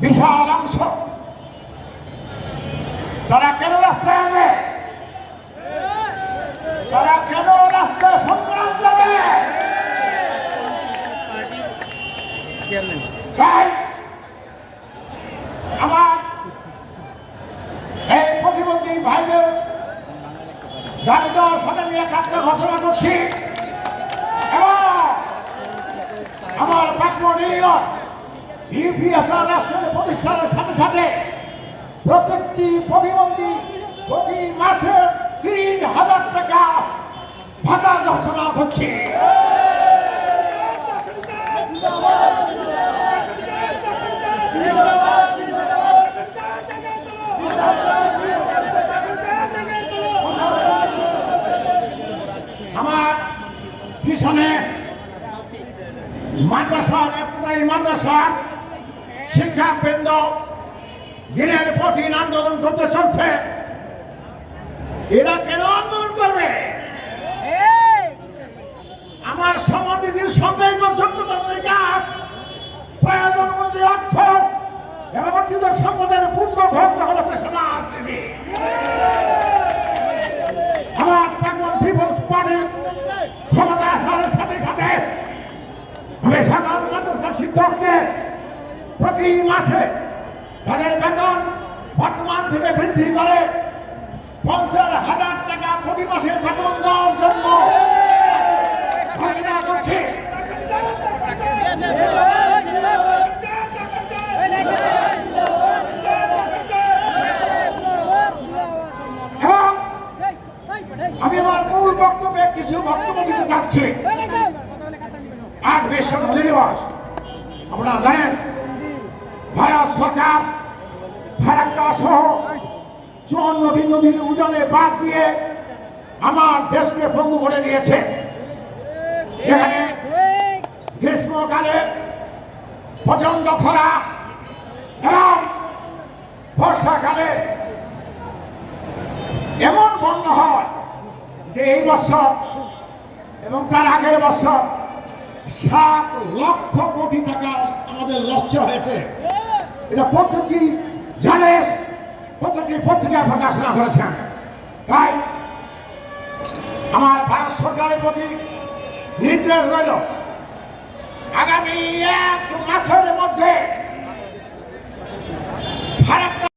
বিশাল অংশ। তারা কেন রাস্তায় আনবে? তারা কেন রাস্তায় সংগ্রাম যাবে আমার এই প্রতিবন্ধী ভাইদের দাবি দেওয়ার সাথে আমি ঘোষণা করছি। এবং ইউপিএসআর রাষ্ট্রের প্রতিষ্ঠানের সাথে সাথে প্রত্যেকটি প্রতিবন্ধী প্রতি মাসে তিরিশ হাজার টাকা ভাতা ঘোষণা করছে। আমার পিছনে মাদ্রাসা এই মাদ্রাসা শিক্ষা কেন্দ্র দিনের পর দিন আন্দোলন করতে চলছে। এরা কেন আন্দোলন করবে? আমার সমাধির সঙ্গে কাজ, প্রয়োজন অনুযায়ী অর্থ অর্জিত সম্পদের পূর্ণ ভোগ হলো সমাজ নীতি আমার পাগল পিপলস পার্টির ক্ষমতা আসার সাথে সাথে আমি মাদ্রাসা শিক্ষককে প্রতি মাসে তাদের বেতন বর্তমান থেকে বৃদ্ধি করে। পঞ্চাশ হাজার টাকা প্রতি মাসে বেতন দেওয়ার জন্য আমি আমার মূল বক্তব্যে কিছু বক্তব্য দিতে চাচ্ছি। আজ বিশ্ব নদী দিবস। আপনারা জানেন ভারত সরকার ফারাক্কা সহ চুয়ান্নটি নদীর উজানে বাদ দিয়ে আমার দেশকে পঙ্গু করে দিয়েছে। এখানে গ্রীষ্মকালে প্রচণ্ড খরা এবং বর্ষাকালে এমন বন্যা হয় যে এই বছর এবং তার আগের বছর সাত লক্ষ কোটি টাকা আমাদের নষ্ট হয়েছে। এটা প্রত্যেকেই জানে প্রত্যেকে পত্রিকায় প্রকাশনা করেছেন তাই আমার ভারত সরকারের প্রতি নির্দেশ রইল।